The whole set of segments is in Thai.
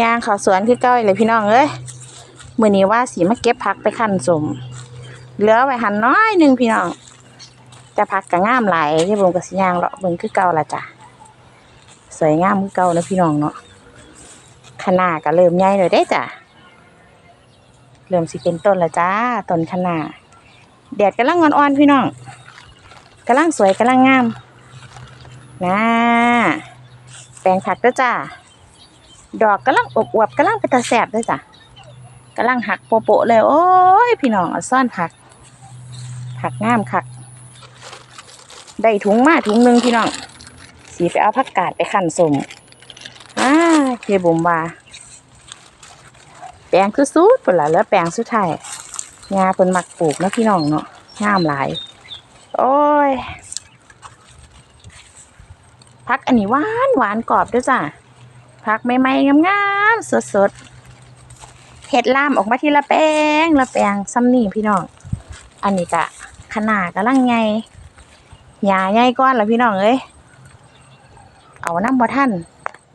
ยางเขาวสวนคือเก้าอีกเลยพี่น้องเอ้ยมือนี้ว่าสีมาเก็บผักไปคั่นสมเหลือไว้หันน้อยหนึ่งพี่น้องแต่ผักก็งามไหลายยายบุญก็สิย่างเลาะเบิ่งคือเก่าล่ะจ้ะสวยงามคือเก่านะพี่น้องเนาะคะน้าก็เริ่มใหญ่แล้วเด้จ้ะเริ่มสิเป็นต้นล้วจ้าต้นคะน้าแดดกำลังอ่อนๆพี่น้องกำลังสวยกำลังงามนะแปลงผักด้อจ้า ดอกกำลังอบอวบกำลังเป็นตาแสบด้วยจ้ะกำลังหักโปโปะเลย โอ้ย พี่น้องอซ่อนผัก ผักงามคักได้ถุงมาถุงหนึ่งพี่น้อง สีไปเอาผักกาดไปขั่นสมอ่าเยบุมว่าแปลงคือสูดปุ่นละแล้วแปลงสุดท้ายงาเพิ่นมักปลูกนะพี่น้องเนาะงามหลาย โอ้ยผักอันนี้หวานหวานกรอบด้วยจ้ะ ผักใหม่ๆงามๆสดๆเห็ดล่ามออกมาทีละแป้งละแป้งซ้ำนี่พี่น้อง อันนี้กะขนาดกำลังไงหยาใหญ่ก้อนละพี่น้องเอ้ยเอาน้ำบ่ท่าน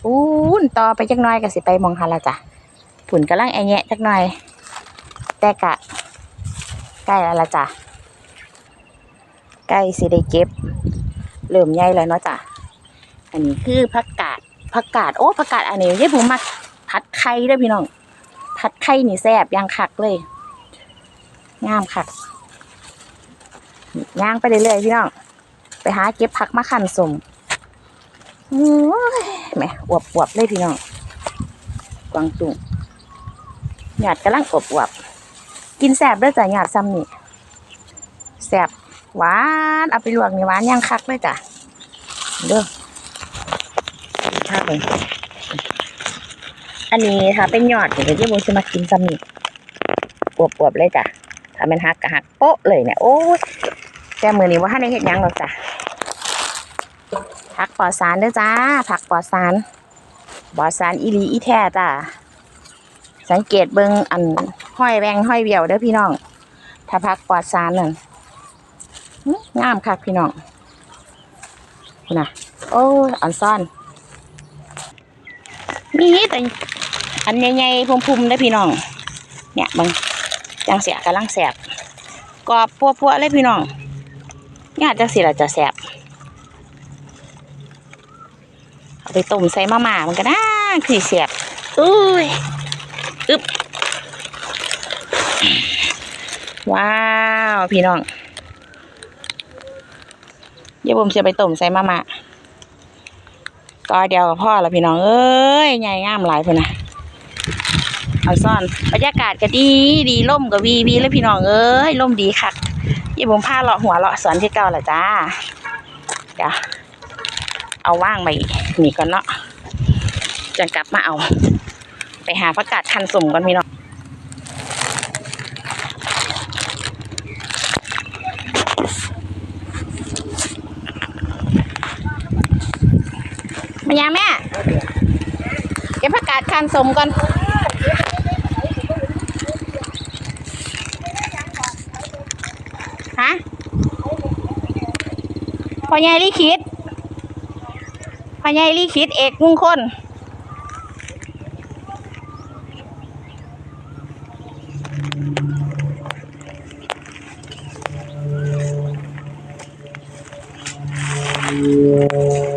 ปูนต่อไปจักหน่อยก็สิไปมองหันละจ้ะผุ่นกำลังแอแยะจักหน่อย แต่กะใกล้แล้วละจ้ะใกล้สิได้เก็บเริ่มใหญ่แล้วเนาะจ้ะอันนี้คือผักกาด ผักกาดโอ้ผักกาดอันนี้ยายผมมักผัดไข่ด้วยพี่น้องผัดไข่นี่แซ่บย่างคักเลย งามคักย่างไปเรื่อยๆพี่น้องไปหาเก็บผักมาขันสมโอ้ยแหม่อวบอวบๆเลยพี่น้องกวางตุงหยาดกำลังอบอวบๆกินแซ่บด้วยจ้ะหยาดซ้ำนี่แซ่บหวานเอาไปลวกนี่หวานย่างคักเลยจ้ะเด้อ ภาพเลยอันนี้ค่ะเป็นยอดเดี๋ยวที่โมจะมากินซ้ำนี่อวบๆเลยจ้ะถ้ามันหักก็หักโป๊ะเลยเนี่ยโอ้ยแต่มือนี้ว่าให้ในเห็ดยังหรอกจ้ะผักปลอดสารเด้อจ้าผักปลอดสารปลอดสารอีหลีอีแท้จ้ะสังเกตเบิ่งอันห้อยแวงห้อยเบี้ยวเด้อพี่น้อง ถ้าผักปลอดสารนั่นงามคักพี่น้องน่ะโอ้อันซ่อน มีแต่อันใหญ่ๆพุ่มๆได้พี่น้อง เนี่ยมึงจังเสียกำลังแสบกรอบพัวๆเลยพี่น้องเนี่ยจังสิละจะแสบเอาไปต้มใส่มาม่ามันก็น่าคือแสบอุ้ยอึบว้าวพี่น้องเดี๋ยวผมจะไปต้มใส่มาม่า ก็เดียวกับพ่อละพี่น้องเอ้ยใหญ่งามหลายพุ่นนะเอาซ่อนบรรยากาศก็ดีดีล่มกับวีวีแล้วพี่น้องเอ้ยล่มดีคักยี่ผมผ้าเลาะหัวเลาะสอนที่เก่าละจ้าเดี๋ยวเอาว่างไปนี่ก่อนเนาะจะกลับมาเอา ไปหาผักกาดคันสุ่มก่อนพี่น้อง ยังแม่เก็บผักกาดคันสมก่อนฮะพ่อใหญ่ลี่คิดพ่อใหญ่ลี่คิดเอกมุ่งคลอ